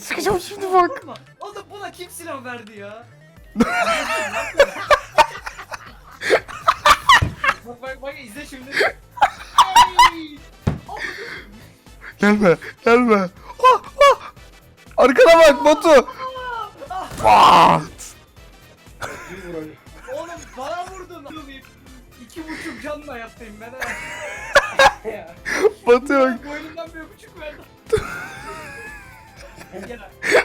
Sıkacağım şimdi bak. Oğlum buna kim silah verdi ya? bak bak bak izle şimdi. Ay! Gelme. Gelme. Ah, ah. Arkana bak Batu. Ali. Oğlum bana vurdun. İki buçuk canla yaptım ben ha. Batu bak. Boynumdan bir öpücük verdi. ya,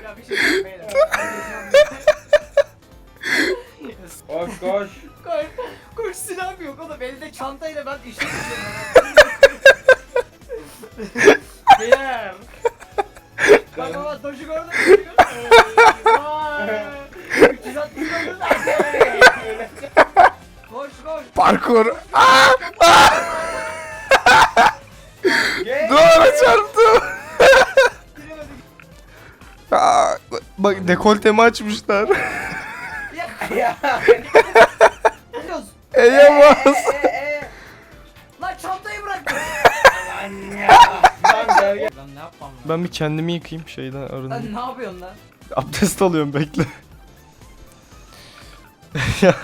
ya bir şey diyeyim beyler. Koş koş. Koş, koş silahım yok oğlum elde çantayla ben işe gidiyorum. Beyler. Bak baba doşu gördün mü? Doşu gördün mü? Vay. 360 gördün mü? Koş koş. Parkur. Ah, ah. Aa, bak dekoltemi açmışlar. Ya. Ya. Gidiyoruz. E'ye bas. E, e. Lan çantayı bıraktın. Lan ya. Lan ne yapmam lan? Ben bir kendimi yıkayayım şeyden arınayım. Sen ne yapıyorsun lan? Abdest alıyorum bekle. ya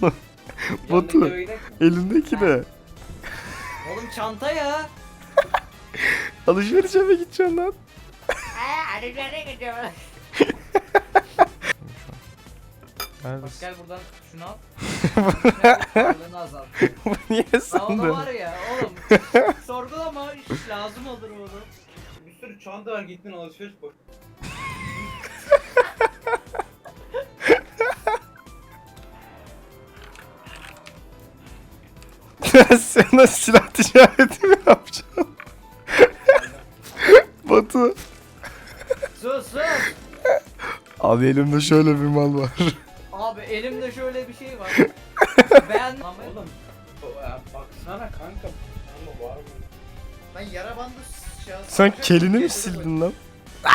Batu elindeki de. Oğlum çanta ya. Alışverişe mi gideceksin lan? Nereye gidiyorsun? Bak Neredesin? gel buradan şunu al. Ağırlığını azalt. Bu niye Aa, o da sandın? var ya oğlum. Sorgulama iş lazım olur oğlum. Bir sürü çanta var gittin alışveriş koş. Sana silah ticareti mi yapacağım? Abi elimde şöyle bir mal var. Abi elimde şöyle bir şey var. Ben Oğlum. ya Baksana kanka. Ama var mı? ben yara bandı şey Sen kelini mi sildin lan?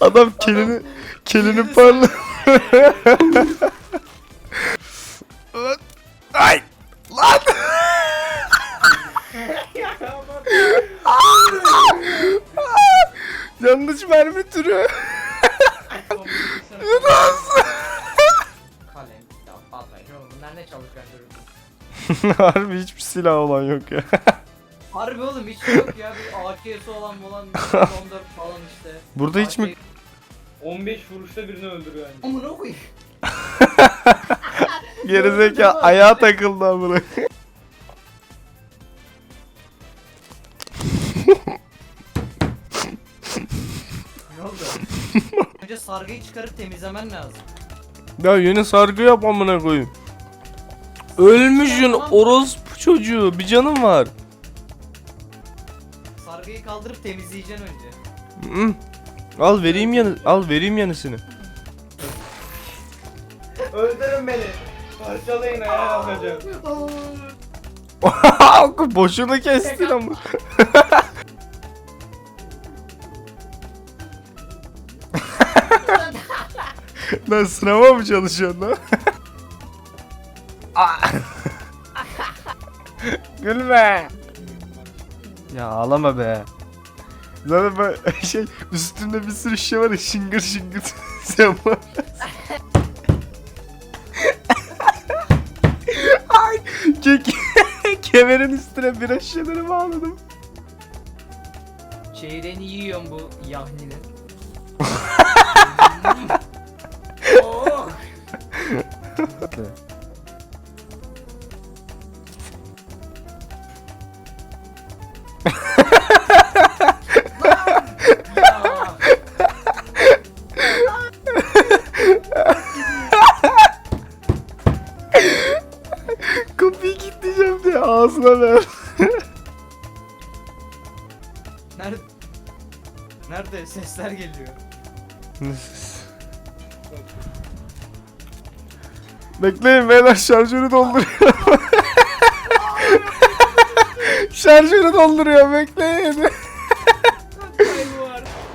Adam kelini kelini parla. Harbi hiçbir silah olan yok ya. Harbi oğlum hiç şey yok ya bir AK'si olan olan 14 falan işte. Burada hiç mi AK 15 vuruşta birini öldürüyor yani. Amına koyayım. gerizekalı ayağa takıldı amına. Ne oldu? Önce sargıyı çıkarıp temizlemen lazım. Ya yeni sargı yap amına koyayım. Ölmüşsün orospu çocuğu. Bir canım var. Sargıyı kaldırıp temizleyeceksin önce. Hı. Al vereyim yanı al vereyim yenisini. Öldürün beni. Parçalayın ayağa alacağım. Boşuna kestin ama. Lan sınava mı çalışıyorsun lan? Ah. Gülme. Ya ağlama be. Zaten ben şey üstünde bir sürü şey var ya şıngır şıngır sen var. Ay ke kemerin üstüne bir şişeleri bağladım. Çeyreğini yiyorum bu yahninin. oh! Ağzına ver. Nerede? Nerede? Sesler geliyor. Bekleyin beyler şarjörü dolduruyor. şarjörü dolduruyor bekleyin.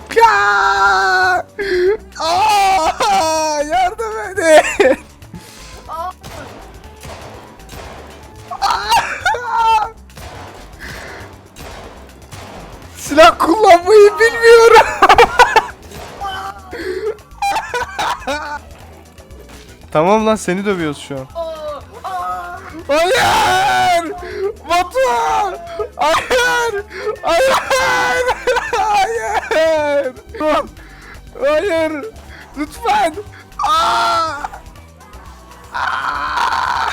Kaybı kullanmayı bilmiyorum. tamam lan seni dövüyoruz şu an. Hayır! Batu! Hayır! Hayır! Hayır! Hayır! Lütfen! Aa! Aa!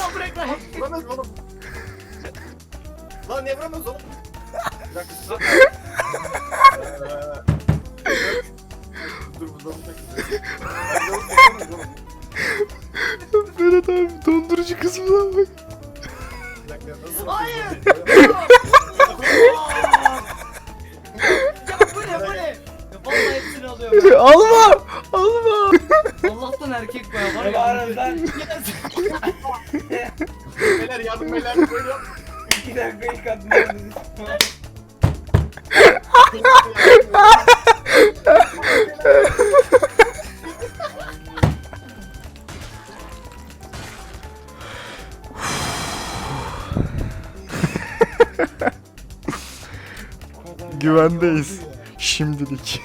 Lan bırak lan. Vuramaz oğlum. Lan ne vuramaz oğlum? Berat abi dondurucu kısmına bak. Hayır. Ya bu ne bu ne? Vallahi hepsini alıyorum. alma! Alma! Allah'tan erkek bu ya. Var ya. lan? Beyler yardım beyler böyle yap. İki dakika ilk adımlarınızı. Güvendeyiz. Şimdilik.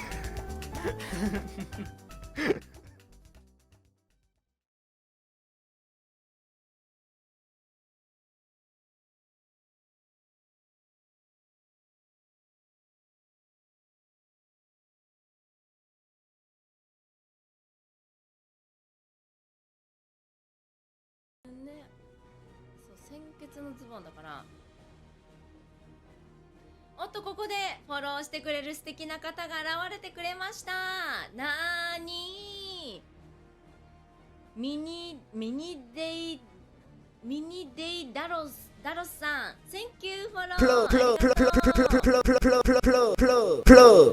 血のズボンだから。おっとここでフォローしてくれる素敵な方が現れてくれました。なーにミニミニデイミニデイダロスダロスさん。Thank you フォロー。Plug, plug, plug, plug, plug, plug, plug, plug, plug, plug, plug, plug.